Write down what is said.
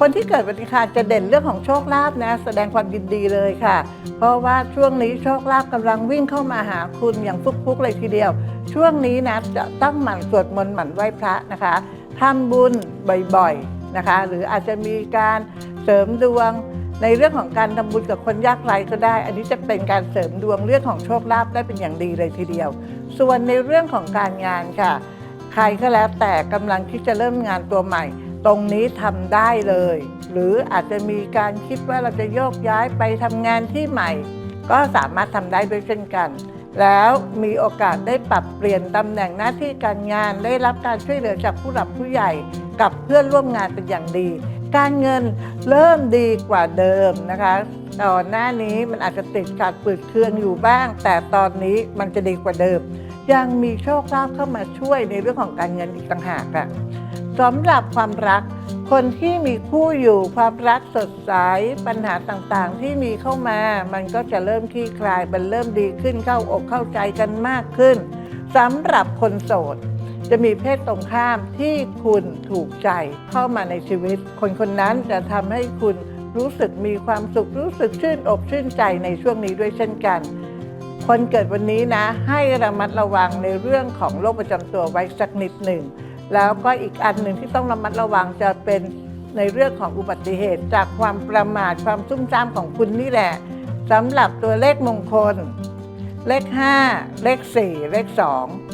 คนที่เกิดวันอังคารจะเด่นเรื่องของโชคลาภนะ แสดงความยินดีเลยค่ะ เพราะว่าช่วงนี้โชคลาภกำลังวิ่งเข้ามาหาคุณอย่างฟุกๆเลยทีเดียว ช่วงนี้นะจะต้องหมั่นสวดมนต์หมั่นไหว้พระนะคะทำบุญบ่อยๆนะคะ หรืออาจจะมีการเสริมดวงในเรื่องของการทำบุญกับคนยากไร้ก็ได้ อันนี้จะเป็นการเสริมดวงเรื่องของโชคลาภได้เป็นอย่างดีเลยทีเดียว ส่วนในเรื่องของการงานค่ะ ใครก็แล้วแต่กำลังที่จะเริ่มงานตัวใหม่ ตรงนี้ทำได้เลย หรืออาจจะมีการคิดว่าเราจะโยกย้ายไปทำงานที่ใหม่ ก็สามารถทำได้ด้วยเช่นกัน แล้วมีโอกาสได้ปรับเปลี่ยนตำแหน่งหน้าที่การงานได้รับการช่วยเหลือจากผู้หลักผู้ใหญ่ กับเพื่อนร่วมงานเป็นอย่างดี การเงินเริ่มดีกว่าเดิมนะคะก่อนหน้านี้มันอาจจะติดขัดปืดเคืองอยู่บ้าง แต่ตอนนี้มันจะดีกว่าเดิม ยังมีโชคลาภเข้ามาช่วยในเรื่องของการเงินอีกต่างหากค่ะ สำหรับความรัก คนที่มีคู่อยู่ความรักสดใสปัญหาต่างๆ ที่มีเข้ามา มันก็จะเริ่มคลี่คลายมันเริ่มดีขึ้นเข้าอกเข้าใจกันมากขึ้นสำหรับคนโสด จะมีเพศตรงข้ามที่คุณถูกใจเข้ามาในชีวิต คนคนนั้นจะทำให้คุณรู้สึกมีความสุขรู้สึกชื่นอกชื่นใจในช่วงนี้ด้วยเช่นกัน คนเกิดวันนี้นะ ให้ระมัดระวังในเรื่องของโรคประจำตัวไว้สักนิดหนึ่ง แล้วก็อีกอันหนึ่งที่ต้องระมัดระวังจะเป็นในเรื่องของอุบัติเหตุ จากความประมาทความซุ่มซ่ามของคุณนี่แหละสำหรับตัวเลขมงคล เลข 5 เลข 4 เลข 2